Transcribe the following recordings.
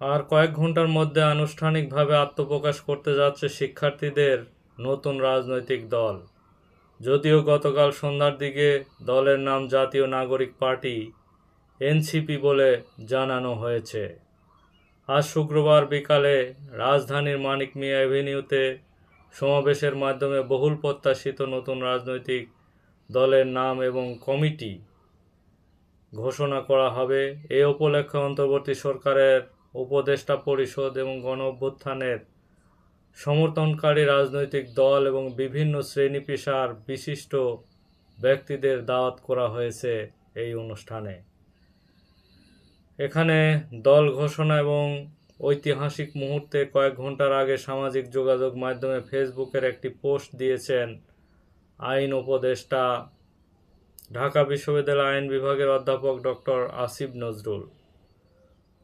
আর কয়েক ঘণ্টার মধ্যে আনুষ্ঠানিকভাবে আত্মপ্রকাশ করতে যাচ্ছে শিক্ষার্থীদের নতুন রাজনৈতিক দল। যদিও গতকাল সন্ধ্যার দিকে দলের নাম জাতীয় নাগরিক পার্টি, এনসিপি বলে জানানো হয়েছে। আজ শুক্রবার বিকালে রাজধানীর মানিক মিয়া অ্যাভিনিউতে সমাবেশের মাধ্যমে বহুল প্রত্যাশিত নতুন রাজনৈতিক দলের নাম এবং কমিটি ঘোষণা করা হবে। এ উপলক্ষে অন্তর্বর্তী সরকারের উপদেষ্টা পরিষদ এবং গণ অভ্যুত্থানের সমর্থনকারী রাজনৈতিক দল এবং বিভিন্ন শ্রেণি পেশার বিশিষ্ট ব্যক্তিদের দাওয়াত করা হয়েছে এই অনুষ্ঠানে। এখানে দল ঘোষণা এবং ঐতিহাসিক মুহূর্তে কয়েক ঘণ্টার আগে সামাজিক যোগাযোগ মাধ্যমে ফেসবুকের একটি পোস্ট দিয়েছেন আইন উপদেষ্টা, ঢাকা বিশ্ববিদ্যালয় আইন বিভাগের অধ্যাপক ডক্টর আসিফ নজরুল।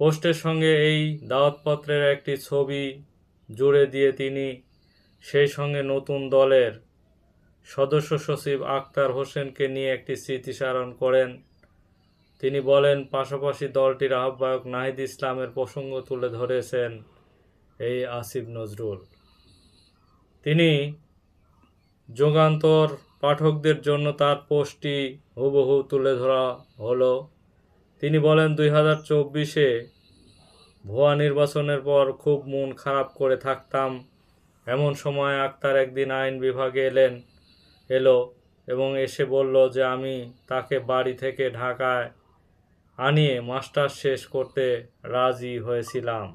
পোস্টের সঙ্গে এই দাওয়াতপত্রের একটি ছবি জুড়ে দিয়ে তিনি সেই সঙ্গে নতুন দলের সদস্য সচিব আক্তার হোসেনকে নিয়ে একটি স্মৃতিচারণ করেন। তিনি বলেন, পাশাপাশি দলটির আহ্বায়ক নাহিদ ইসলামের প্রসঙ্গ তুলে ধরেছেন এই আসিফ নজরুল। তিনি যুগান্তর পাঠকদের জন্য তার পোস্টটি হুবহু তুলে ধরা হলো। তিনি বলেন, দুই হাজার চব্বিশে ভুয়া নির্বাচনের পর খুব মন খারাপ করে থাকতাম। এমন সময় আক্তার একদিন আইন বিভাগে এলেন, এলো এবং এসে বলল যে, আমি তাকে বাড়ি থেকে ঢাকায় আনিয়ে মাস্টার শেষ করতে রাজি হয়েছিলাম।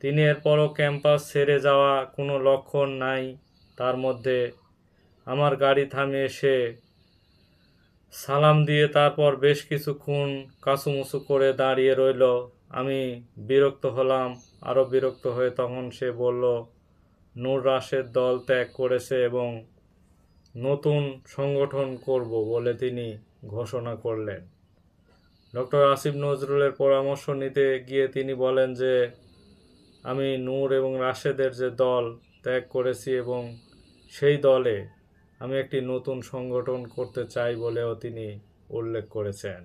তিনি এরপরও ক্যাম্পাস ছেড়ে যাওয়া কোনো লক্ষণ নাই। তার মধ্যে আমার গাড়ি থামিয়ে সে সালাম দিয়ে তারপর বেশ কিছুক্ষণ কাচুমুচু করে দাঁড়িয়ে রইল। আমি বিরক্ত হলাম, আরও বিরক্ত হয়ে তখন সে বলল, নূর রাশেদ দল ত্যাগ করেছে এবং নতুন সংগঠন করব বলে তিনি ঘোষণা করলেন। ডক্টর আসিফ নজরুলের পরামর্শ নিতে গিয়ে তিনি বলেন যে, আমি নূর এবং রাশেদের যে দল ত্যাগ করেছি এবং সেই দলে আমি একটি নতুন সংগঠন করতে চাই বলেও তিনি উল্লেখ করেছেন।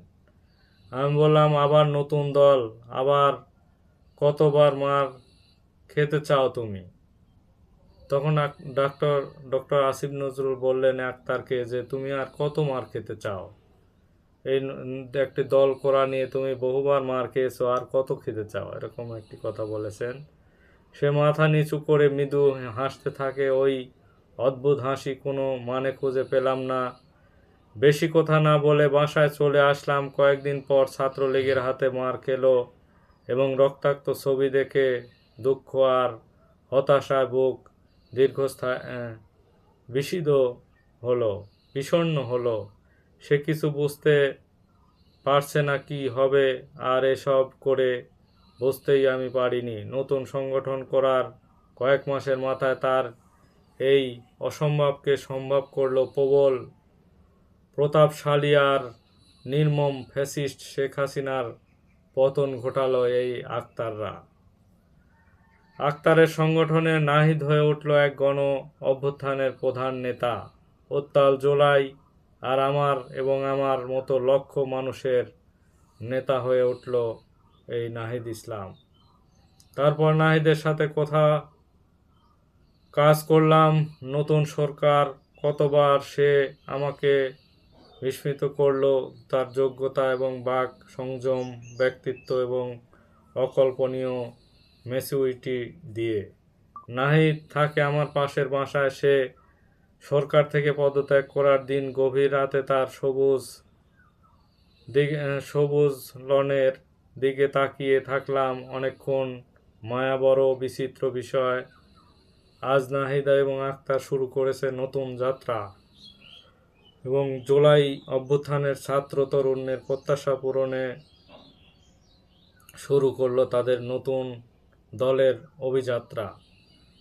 আমি বললাম, আবার নতুন দল, আবার কতবার মার খেতে চাও তুমি? তখন ডাক্তার, ডক্টর আসিফ নজরুল বললেন আক্তারকে যে তুমি আর কত মার খেতে চাও? এই একটি দল করা নিয়ে তুমি বহুবার মার খেয়েছো, আর কত খেতে চাও? এরকম একটি কথা বলেছেন। সে মাথা নিচু করে মৃদু হাসতে থাকে, ওই অদ্ভুত হাসি, কোনো মানে খুঁজে পেলাম না। বেশি কথা না বলে বাসায় চলে আসলাম। কয়েকদিন পর ছাত্রলীগের হাতে মার খেলো এবং রক্তাক্ত ছবি দেখে দুঃখ আর হতাশায় বুক দীর্ঘস্থায় বিষিদ হলো, বিষণ্ণ হলো। সে কিছু বুঝতে পারছে না কি হবে আর এসব করে বুঝতেই আমি পারিনি। নতুন সংগঠন করার কয়েক মাসের মাথায় তার এই অসম্ভবকে সম্ভব করল প্রবল, প্রতাপশালী আর নির্মম ফ্যাসিস্ট শেখ হাসিনার পতন ঘটালো এই আক্তাররা আক্তারের সংগঠনে নাহিদ হয়ে উঠল এক গণ অভ্যুত্থানের প্রধান নেতা। উত্তাল জোলাই আর আমার এবং আমার মতো লক্ষ মানুষের নেতা হয়ে উঠল এই নাহিদ ইসলাম। তারপর নাহিদের সাথে কথা কাজ করলাম, নতুন সরকার, কতবার সে আমাকে বিস্মিত করল, তার যোগ্যতা এবং বাক, সংযম, ব্যক্তিত্ব এবং অকল্পনীয় মেসিউরিটি দিয়ে। নাহিদ থাকে আমার পাশের বাসায়, সে সরকার থেকে পদত্যাগ করার দিন গভীর রাতে তার সবুজ সবুজ লনের দিকে তাকিয়ে থাকলাম অনেকক্ষণ মায়া বড় বিচিত্র বিষয় আজ নাহিদা এবং আক্তার শুরু করেছে নতুন যাত্রা। এবং জুলাই অভ্যুত্থানের ছাত্র তরুণের প্রত্যাশা পূরণে শুরু করল তাদের নতুন দলের অভিযাত্রা।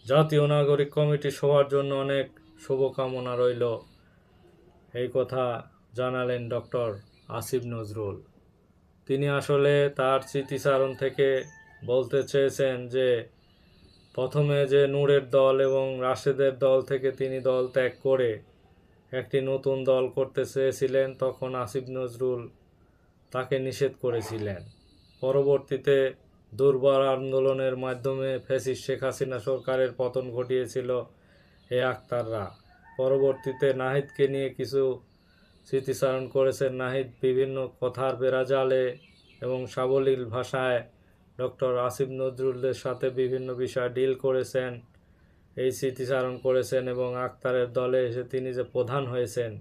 জাতীয় নাগরিক কমিটি সবার জন্য অনেক শুভকামনা রইল। এই কথা জানালেন ডক্টর আসিফ নজরুল। তিনি আসলে তার স্মৃতিচারণ থেকে বলতে চেয়েছেন যে প্রথমে যে নূরের দল এবং রাশেদের দল থেকে তিনি দল ত্যাগ করে একটি নতুন দল করতে চেয়েছিলেন, তখন আসিফ নজরুল তাকে নিষেধ করেছিলেন। পরবর্তীতে দুর্বার আন্দোলনের মাধ্যমে ফ্যাসিস্ট শেখ হাসিনা সরকারের পতন ঘটিয়েছিল এ আক্তাররা। পরবর্তীতে নাহিদকে নিয়ে কিছু স্মৃতিচারণ করেছেন। নাহিদ বিভিন্ন কথার বেড়াজালে এবং সাবলীল ভাষায় ডক্টর আসিফ নজরুলদের সাথে বিভিন্ন বিষয় ডিল করেছেন, এই স্মৃতিচারণ করেছেন এবং আক্তারের দলে এসে তিনি যে প্রধান হয়েছেন,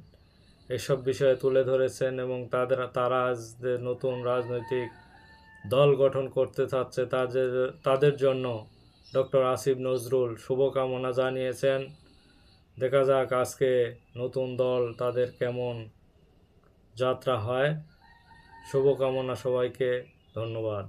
এসব বিষয়ে তুলে ধরেছেন এবং তাদের, তারা যে নতুন রাজনৈতিক দল গঠন করতে চাচ্ছে তাদের তাদের জন্য ডক্টর আসিফ নজরুল শুভকামনা জানিয়েছেন। দেখা যাক আজকে নতুন দল তাদের কেমন যাত্রা হয়। শুভকামনা সবাইকে, ধন্যবাদ।